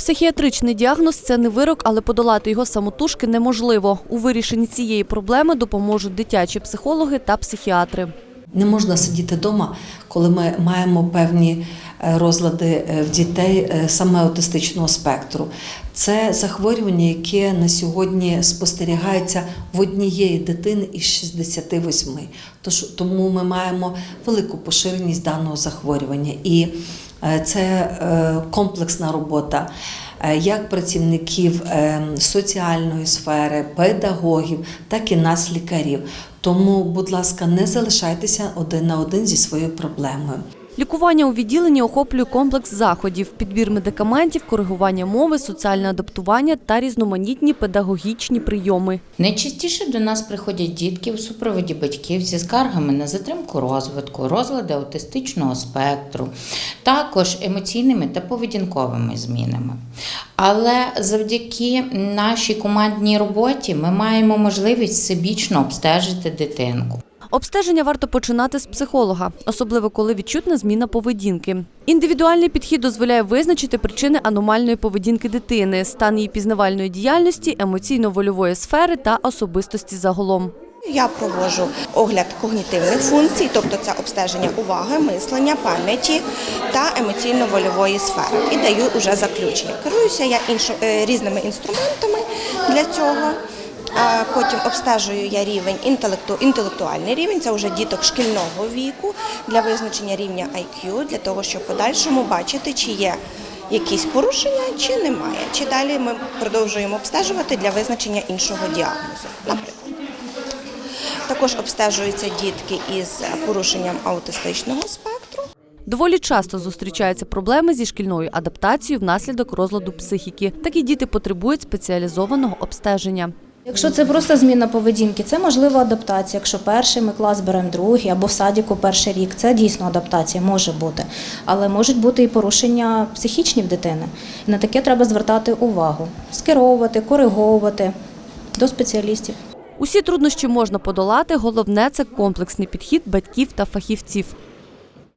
Психіатричний діагноз це не вирок, але подолати його самотужки неможливо. У вирішенні цієї проблеми допоможуть дитячі психологи та психіатри. Не можна сидіти вдома, коли ми маємо певні е, розлади е, в дітей е, саме аутистичного спектру. Це захворювання, яке на сьогодні спостерігається в однієї дитини із 68. Тож тому ми маємо велику поширеність даного захворювання. І це е, комплексна робота е, як працівників е, соціальної сфери, педагогів, так і нас, лікарів. Тому, будь ласка, не залишайтеся один на один зі своєю проблемою. Лікування у відділенні охоплює комплекс заходів: підбір медикаментів, коригування мови, соціальне адаптування та різноманітні педагогічні прийоми. Найчастіше до нас приходять дітки у супроводі батьків зі скаргами на затримку розвитку, розлади аутистичного спектру, також емоційними та поведінковими змінами. Але завдяки нашій командній роботі ми маємо можливість всебічно обстежити дитинку. Обстеження варто починати з психолога, особливо коли відчутна зміна поведінки. Індивідуальний підхід дозволяє визначити причини аномальної поведінки дитини, стан її пізнавальної діяльності, емоційно-вольової сфери та особистості загалом. Я проводжу огляд когнітивних функцій, тобто це обстеження уваги, мислення, пам'яті та емоційно-вольової сфери. І даю вже заключення. Керуюся я іншо, е, різними інструментами для цього. Потім обстежую я рівень інтелекту, інтелектуальний рівень, це вже діток шкільного віку для визначення рівня IQ, для того, щоб подальшому бачити, чи є якісь порушення, чи немає. Чи далі ми продовжуємо обстежувати для визначення іншого діагнозу. Наприклад. Також обстежуються дітки із порушенням аутистичного спектру. Доволі часто зустрічаються проблеми зі шкільною адаптацією внаслідок розладу психіки. Такі діти потребують спеціалізованого обстеження. Якщо це просто зміна поведінки, це можлива адаптація. Якщо перший ми клас беремо другий або в садіку перший рік, це дійсно адаптація може бути. Але можуть бути і порушення психічні в дитини. На таке треба звертати увагу, скеровувати, кориговувати до спеціалістів. Усі труднощі можна подолати. Головне це комплексний підхід батьків та фахівців.